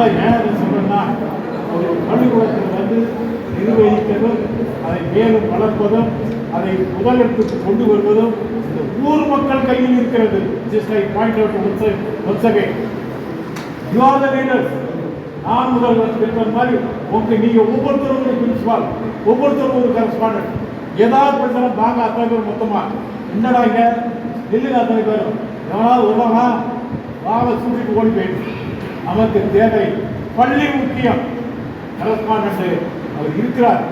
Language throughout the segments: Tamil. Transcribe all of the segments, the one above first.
அதனால ஏன் ஒரு பள்ளிக்கூடத்தில் வந்து நிர்வகிப்பதும் அதை மேலும் வளர்ப்பதும் அதை முதலிடத்துக்கு கொண்டு வருவதும் இந்த ஊர் மக்கள் கையில் இருக்கிறது. Just I point out once again you are the leaders நான் முதல்வர் இருக்கிற மாதிரி உங்க நீங்க ஒவ்வொருத்தரும் ஒரு பிரின்சிபால் ஒவ்வொருத்தரும் ஒரு கரஸ்பாண்டன்ட் ஏதாவது பிரச்சனை வாங்க அத்தனை பேர் மொத்தமா. என்னடா இங்க? நில்லுங்க அத்தனை பேரும். எவனாவது வருவானா வாங்க சூட்டிட்டு ஓடி போயிட்டு நமக்கு தேவை. பள்ளி முக்கியம். கரஸ்பாண்டன்ட் அவர் இருக்கிறார்.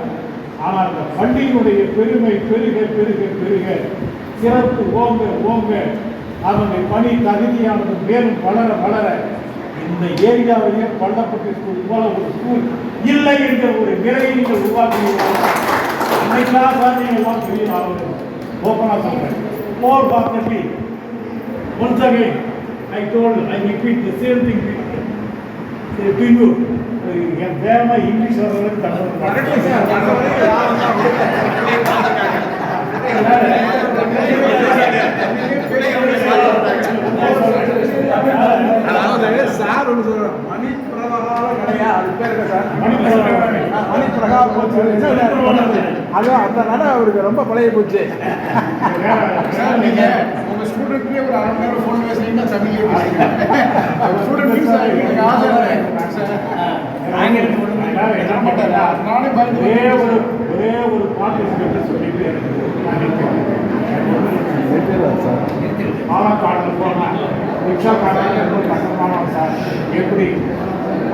ஆனால் அந்த பள்ளியினுடைய பெருமை பெருக பெருக பெருக சிறப்பு ஓங்க ஓங்க அதனுடைய பணி தகுதியானது மேலும் வளர வளர இந்த ஏரியாவிலேயே பள்ளப்பட்டி ஸ்கூல் போல ஒரு ஸ்கூல் இல்லை என்ற ஒரு நிலையை நீங்கள் உருவாக்குவீர்கள். அன்னைக்கெல்லாம் குழந்தைங்க எல்லாம் தெரியும் அவர்கள் ஓப்பனா சொல்றேன். More பாக்கட்டி once again I told I repeat the same thing to you என் வேகமா இங்கிலீஷ் அதாவது சார் ஒன்று சொல்றாரு மணி பிரகார கிடையாது அது பேர் சார் மணி பிரகாரம். மணி பிரகாரம் அது நட அவருக்கு ரொம்ப பழைய போச்சு. சார் நீங்க உங்க ஸ்டூடெண்ட்லயே ஒரு அரை மணி நேரம் ஒரே ஒரு ஒரே ஒரு பாட்டு சொல்லிட்டு நான் பாலக்காடு போனால் ரிக்ஷா காரங்க ரொம்ப கஷ்டமான சார் எப்படி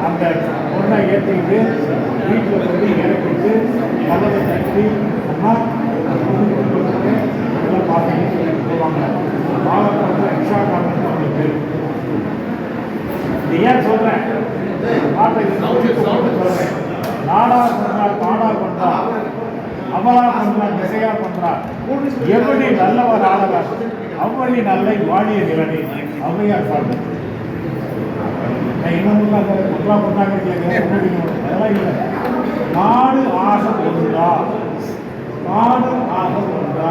அந்த பொண்ணை ஏற்றிட்டு வீட்டில் போய் இறக்கிட்டு கதவை தட்டி அம்மா எல்லாம் பார்த்தீங்கன்னு சொல்லி போவாங்க பாலக்காடு ரிக்ஷா காரங்க அந்த பேர் இது ஏன் சொல்றேன் பாட்டை பண்றார் பாடா பண்றார். அமலா பண்றார் திசையா பண்றார். எப்படி நல்லவர் ஆடவர் அவ்வளி நல்லை வாழிய நிலனி அம்மையார் பாடு இன்னமும் அந்த குட்லா பண்ணாங்க அதெல்லாம் இல்லை. நாடு ஆக ஒன்றா? நாடு ஆக ஒன்றா?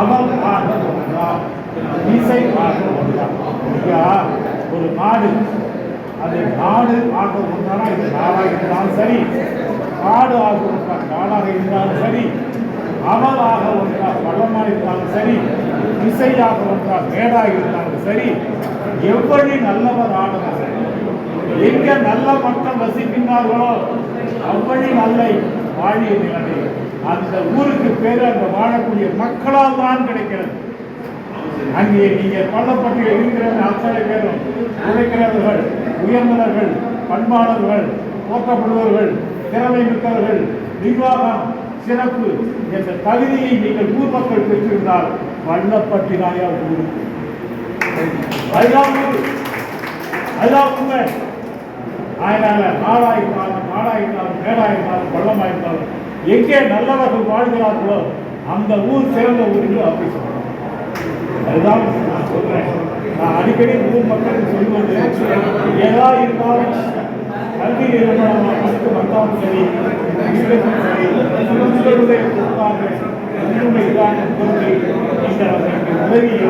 அவன் ஆக ஒன்றா? இசை ஆக ஒன்றா? ஒரு நாடு அது நாடு ஆக ஒன்றானா இது நாடாக இருந்தாலும் சரி காடு ஆக ஒன்றா காடாக இருந்தாலும் சரி அவளாக ஒன்றா பள்ளமாக இருந்தாலும் சரி இசையாக ஒன்றா மேடாக இருந்தாலும் சரி எவ்வளவு நல்லவர் ஆனவர் எங்க நல்ல மக்கள் வசிக்கின்றார்களோ அவ்வழி நல்லை வாழிய நிலைமை. அந்த ஊருக்கு பேர் அந்த வாழக்கூடிய மக்களால் தான் கிடைக்கிறது. அங்கே நீங்கள் பள்ளப்பட்டியில் இருக்கிற அத்தனை பேரும் உழைக்கிறவர்கள் உயர்ந்தவர்கள் பண்பாளர்கள் போற்றப்படுபவர்கள் திறமை மிக்கவர்கள் நிர்வாகம் சிறப்பு என்ற தகுதியை நீங்கள் ஊர் மக்கள் பெற்றிருந்தால் வல்லப்பட்டி நாயா ஊர் அதுதான் உண்மை அதனால நாடாயிருந்தாலும் நாடாயிருந்தாலும் மேடாயிருந்தாலும் பள்ளமாயிருந்தாலும் எங்கே நல்லவர்கள் வாழ்கிறார்களோ அந்த ஊர் சிறந்த ஊர் என்று அப்படி சொல்லணும் அதுதான் நான் சொல்றேன். நான் அடிக்கடி ஊர் மக்களுக்கு சொல்வது எதா இருந்தாலும் கல்வி நிறுவனம் அடுத்து வந்தாலும் சரி இங்கிலீஷும் சரி கொடுத்தாங்க உங்களுடைய பொருளை நீங்கள் அதற்கு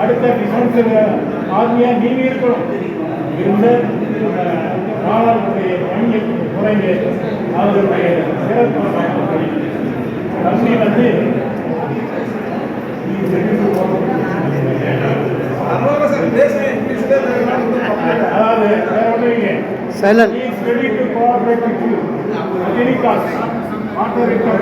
அடுத்த டிஃபென்ஸ் ஆர்மியா நீங்க இருக்கணும். இருந்த மாணவர்களுடைய பணியை குறைந்து அவர்களுடைய சிறப்பு கல்வி வந்து அதனால sir Silent. He is ready to cooperate with you at any cost. Not the return.